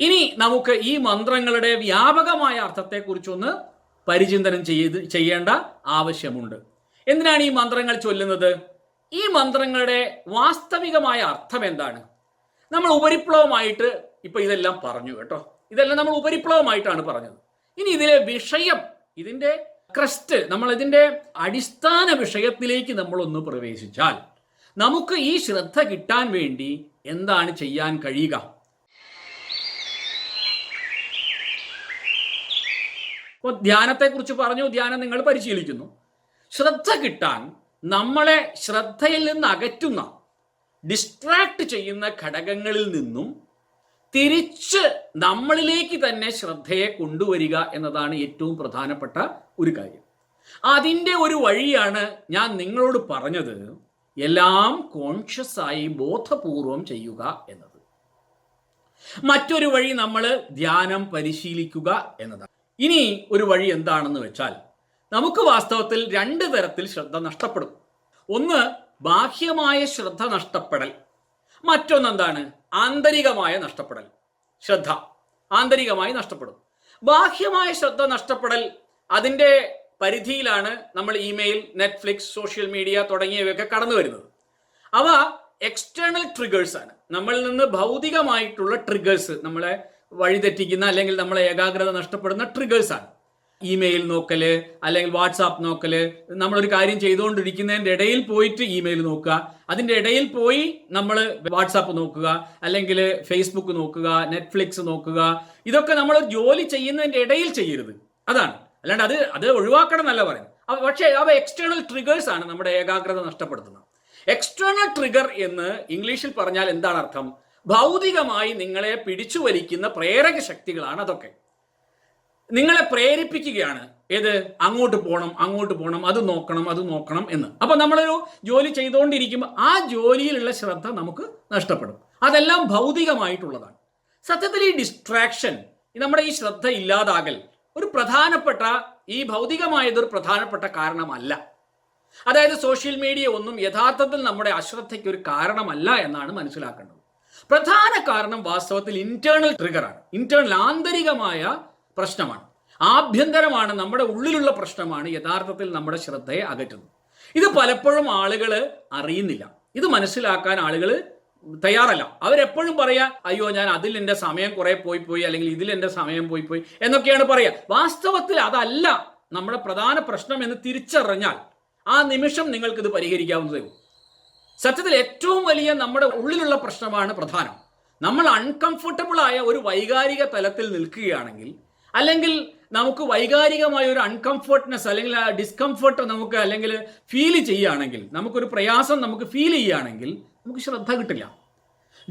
ഇനി നമുക്ക് ഈ മന്ത്രങ്ങളുടെ വ്യാപകമായ അർത്ഥത്തെക്കുറിച്ചൊന്ന് പരിചിന്തനം ചെയ്ത് ചെയ്യേണ്ട ആവശ്യമുണ്ട്. എന്തിനാണ് ഈ മന്ത്രങ്ങൾ ചൊല്ലുന്നത്? ഈ മന്ത്രങ്ങളുടെ വാസ്തവികമായ അർത്ഥം എന്താണ്? നമ്മൾ ഉപരിപ്ലവമായിട്ട് ഇപ്പൊ ഇതെല്ലാം പറഞ്ഞു കേട്ടോ. ഇതെല്ലാം നമ്മൾ ഉപരിപ്ലവമായിട്ടാണ് പറഞ്ഞത്. ഇനി ഇതിലെ വിഷയം ഇതിന്റെ ക്രസ്റ്റ് നമ്മൾ ഇതിന്റെ അടിസ്ഥാന വിഷയത്തിലേക്ക് നമ്മളൊന്ന് പ്രവേശിച്ചാൽ നമുക്ക് ഈ ശ്രദ്ധ കിട്ടാൻ വേണ്ടി എന്താണ് ചെയ്യാൻ കഴിയുക? ഇപ്പോൾ ധ്യാനത്തെക്കുറിച്ച് പറഞ്ഞു ധ്യാനം നിങ്ങൾ പരിശീലിക്കുന്നു. ശ്രദ്ധ കിട്ടാൻ നമ്മളെ ശ്രദ്ധയിൽ നിന്ന് അകറ്റുന്ന ഡിസ്ട്രാക്ട് ചെയ്യുന്ന ഘടകങ്ങളിൽ നിന്നും തിരിച്ച് നമ്മളിലേക്ക് തന്നെ ശ്രദ്ധയെ കൊണ്ടുവരിക എന്നതാണ് ഏറ്റവും പ്രധാനപ്പെട്ട ഒരു കാര്യം. അതിന്റെ ഒരു വഴിയാണ് ഞാൻ നിങ്ങളോട് പറഞ്ഞത് എല്ലാം കോൺഷ്യസായി ബോധപൂർവം ചെയ്യുക എന്നത്. മറ്റൊരു വഴി നമ്മൾ ധ്യാനം പരിശീലിക്കുക എന്നതാണ്. ഇനി ഒരു വഴി എന്താണെന്ന് വെച്ചാൽ നമുക്ക് വാസ്തവത്തിൽ രണ്ട് തരത്തിൽ ശ്രദ്ധ നഷ്ടപ്പെടും. ഒന്ന് ബാഹ്യമായ ശ്രദ്ധ നഷ്ടപ്പെടൽ മറ്റൊന്ന് എന്താണ് ആന്തരികമായ നഷ്ടപ്പെടൽ. ശ്രദ്ധ ആന്തരികമായി നഷ്ടപ്പെടും. ബാഹ്യമായ ശ്രദ്ധ നഷ്ടപ്പെടൽ അതിന്റെ പരിധിയിലാണ് നമ്മൾ ഇമെയിൽ നെറ്റ്ഫ്ലിക്സ് സോഷ്യൽ മീഡിയ തുടങ്ങിയവയൊക്കെ കടന്നു വരുന്നത്. അവ എക്സ്റ്റേണൽ ട്രിഗേഴ്സ് ആണ്. നമ്മളിൽ നിന്ന് ഭൗതികമായിട്ടുള്ള ട്രിഗേഴ്സ് നമ്മളെ വഴിതെറ്റിക്കുന്ന അല്ലെങ്കിൽ നമ്മളെ ഏകാഗ്രത നഷ്ടപ്പെടുന്ന ട്രിഗേഴ്സാണ് ഇമെയിൽ നോക്കൽ അല്ലെങ്കിൽ വാട്സാപ്പ് നോക്കൽ നമ്മളൊരു കാര്യം ചെയ്തുകൊണ്ടിരിക്കുന്നതിന്റെ ഇടയിൽ പോയിട്ട് ഇമെയിൽ നോക്കുക. അതിന്റെ ഇടയിൽ പോയി നമ്മൾ വാട്സാപ്പ് നോക്കുക അല്ലെങ്കിൽ ഫേസ്ബുക്ക് നോക്കുക നെറ്റ്ഫ്ലിക്സ് നോക്കുക. ഇതൊക്കെ നമ്മൾ ജോലി ചെയ്യുന്നതിന്റെ ഇടയിൽ ചെയ്യരുത്. അതാണ്. അല്ലാണ്ട് അത് അത് ഒഴിവാക്കണം എന്നല്ല പറയും പക്ഷേ അവ എക്സ്റ്റേണൽ ട്രിഗേഴ്സ് ആണ് നമ്മുടെ ഏകാഗ്രത നഷ്ടപ്പെടുത്തുന്നത്. എക്സ്റ്റേണൽ ട്രിഗർ എന്ന് ഇംഗ്ലീഷിൽ പറഞ്ഞാൽ എന്താണ് അർത്ഥം? ഭൗതികമായി നിങ്ങളെ പിടിച്ചു വലിക്കുന്ന പ്രേരക ശക്തികളാണ് അതൊക്കെ. നിങ്ങളെ പ്രേരിപ്പിക്കുകയാണ്. ഏത്? അങ്ങോട്ട് പോകണം അങ്ങോട്ട് പോകണം അത് നോക്കണം അത് നോക്കണം എന്ന്. അപ്പൊ നമ്മളൊരു ജോലി ചെയ്തുകൊണ്ടിരിക്കുമ്പോൾ ആ ജോലിയിലുള്ള ശ്രദ്ധ നമുക്ക് നഷ്ടപ്പെടും. അതെല്ലാം ഭൗതികമായിട്ടുള്ളതാണ്. സത്യത്തിൽ ഈ ഡിസ്ട്രാക്ഷൻ നമ്മുടെ ഈ ശ്രദ്ധ ഇല്ലാതാകൽ ഒരു പ്രധാനപ്പെട്ട ഈ ഭൗതികമായതൊരു പ്രധാനപ്പെട്ട കാരണമല്ല. അതായത് സോഷ്യൽ മീഡിയ ഒന്നും യഥാർത്ഥത്തിൽ നമ്മുടെ അശ്രദ്ധയ്ക്ക് ഒരു കാരണമല്ല എന്നാണ് മനസ്സിലാക്കേണ്ടത്. പ്രധാന കാരണം വാസ്തവത്തിൽ ഇന്റേണൽ ട്രിഗറാണ് ഇന്റേണൽ ആന്തരികമായ പ്രശ്നമാണ്. ആഭ്യന്തരമാണ് നമ്മുടെ ഉള്ളിലുള്ള പ്രശ്നമാണ് യഥാർത്ഥത്തിൽ നമ്മുടെ ശ്രദ്ധയെ അകറ്റുന്നത്. ഇത് പലപ്പോഴും ആളുകൾ അറിയുന്നില്ല. ഇത് മനസ്സിലാക്കാൻ ആളുകൾ തയ്യാറല്ല. അവരെപ്പോഴും പറയാ അയ്യോ ഞാൻ അതിൽ എന്റെ സമയം കുറെ പോയി പോയി അല്ലെങ്കിൽ ഇതിൽ എന്റെ സമയം പോയി പോയി എന്നൊക്കെയാണ് പറയുക വാസ്തവത്തിൽ അതല്ല നമ്മുടെ പ്രധാന പ്രശ്നം എന്ന് തിരിച്ചറിഞ്ഞാൽ ആ നിമിഷം നിങ്ങൾക്കിത് പരിഹരിക്കാവുന്നതേ ഉള്ളൂ. സത്യത്തിൽ ഏറ്റവും വലിയ നമ്മുടെ ഉള്ളിലുള്ള പ്രശ്നമാണ് പ്രധാനം. നമ്മൾ അൺകംഫർട്ടബിൾ ആയ ഒരു വൈകാരിക തലത്തിൽ നിൽക്കുകയാണെങ്കിൽ അല്ലെങ്കിൽ നമുക്ക് വൈകാരികമായ ഒരു അൺകംഫർട്ട്നെസ് അല്ലെങ്കിൽ ആ ഡിസ്കംഫർട്ട് നമുക്ക് അല്ലെങ്കിൽ ഫീൽ ചെയ്യുകയാണെങ്കിൽ നമുക്കൊരു പ്രയാസം നമുക്ക് ഫീൽ ചെയ്യുകയാണെങ്കിൽ നമുക്ക് ശ്രദ്ധ കിട്ടില്ല.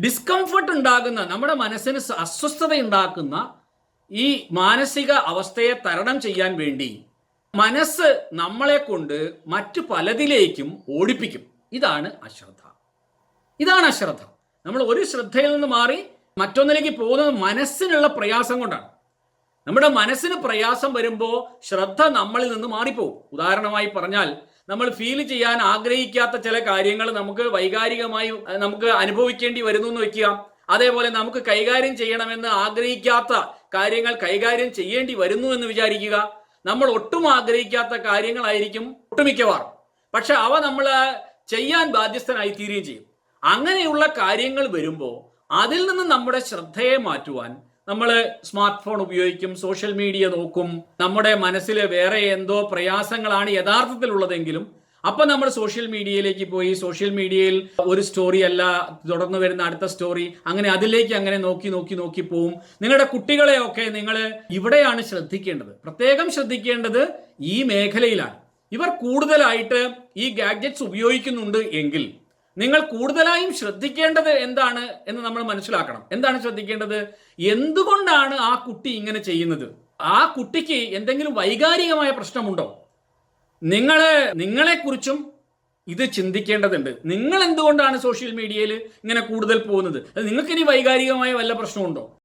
ഡിസ്കംഫർട്ട് ഉണ്ടാകുന്ന നമ്മുടെ മനസ്സിന് അസ്വസ്ഥത ഉണ്ടാക്കുന്ന ഈ മാനസിക അവസ്ഥയെ തരണം ചെയ്യാൻ വേണ്ടി മനസ്സ് നമ്മളെ കൊണ്ട് മറ്റു പലതിലേക്കും ഓടിപ്പിക്കും. ഇതാണ് അശ്രദ്ധ. ഇതാണ് അശ്രദ്ധ. നമ്മൾ ഒരു ശ്രദ്ധയിൽ നിന്ന് മാറി മറ്റൊന്നിലേക്ക് പോകുന്നത് മനസ്സിനുള്ള പ്രയാസം കൊണ്ടാണ്. നമ്മുടെ മനസ്സിന് പ്രയാസം വരുമ്പോൾ ശ്രദ്ധ നമ്മളിൽ നിന്ന് മാറിപ്പോകും ഉദാഹരണമായി പറഞ്ഞാൽ നമ്മൾ ഫീൽ ചെയ്യാൻ ആഗ്രഹിക്കാത്ത ചില കാര്യങ്ങൾ നമുക്ക് വൈകാരികമായി നമുക്ക് അനുഭവിക്കേണ്ടി വരുന്നു എന്ന് വെക്കുക. അതേപോലെ നമുക്ക് കൈകാര്യം ചെയ്യണമെന്ന് ആഗ്രഹിക്കാത്ത കാര്യങ്ങൾ കൈകാര്യം ചെയ്യേണ്ടി വരുന്നു എന്ന് വിചാരിക്കുക. നമ്മൾ ഒട്ടും ആഗ്രഹിക്കാത്ത കാര്യങ്ങളായിരിക്കും ഒട്ടുമിക്കവാറും. പക്ഷെ അവ നമ്മൾ ചെയ്യാൻ ബാധ്യസ്ഥനായി തീരുകയും ചെയ്യും. അങ്ങനെയുള്ള കാര്യങ്ങൾ വരുമ്പോൾ അതിൽ നിന്ന് നമ്മുടെ ശ്രദ്ധയെ മാറ്റുവാൻ നമ്മൾ സ്മാർട്ട് ഫോൺ ഉപയോഗിക്കും സോഷ്യൽ മീഡിയ നോക്കും നമ്മുടെ മനസ്സിൽ വേറെ എന്തോ പ്രയാസങ്ങളാണ് യഥാർത്ഥത്തിലുള്ളതെങ്കിലും അപ്പൊ നമ്മൾ സോഷ്യൽ മീഡിയയിലേക്ക് പോയി സോഷ്യൽ മീഡിയയിൽ ഒരു സ്റ്റോറി അല്ല തുടർന്ന് വരുന്ന അടുത്ത സ്റ്റോറി അങ്ങനെ അതിലേക്ക് അങ്ങനെ നോക്കി നോക്കി നോക്കി പോവും. നിങ്ങളുടെ കുട്ടികളെയൊക്കെ നിങ്ങൾ ഇവിടെയാണ് ശ്രദ്ധിക്കേണ്ടത്. പ്രത്യേകം ശ്രദ്ധിക്കേണ്ടത് ഈ മേഖലയിലാണ്. ഇവർ കൂടുതലായിട്ട് ഈ ഗാഡ്ജറ്റ്സ് ഉപയോഗിക്കുന്നുണ്ട് എങ്കിൽ നിങ്ങൾ കൂടുതലായും ശ്രദ്ധിക്കേണ്ടത് എന്താണ് എന്ന് നമ്മൾ മനസ്സിലാക്കണം. എന്താണ് ശ്രദ്ധിക്കേണ്ടത്? എന്തുകൊണ്ടാണ് ആ കുട്ടി ഇങ്ങനെ ചെയ്യുന്നത്? ആ കുട്ടിക്ക് എന്തെങ്കിലും വൈകാരികമായ പ്രശ്നമുണ്ടോ? നിങ്ങളെ നിങ്ങളെക്കുറിച്ചും ഇത് ചിന്തിക്കേണ്ടതുണ്ട്. നിങ്ങൾ എന്തുകൊണ്ടാണ് സോഷ്യൽ മീഡിയയിൽ ഇങ്ങനെ കൂടുതൽ പോകുന്നത്? അത് നിങ്ങൾക്ക് ഇനി വൈകാരികമായ വല്ല പ്രശ്നമുണ്ടോ?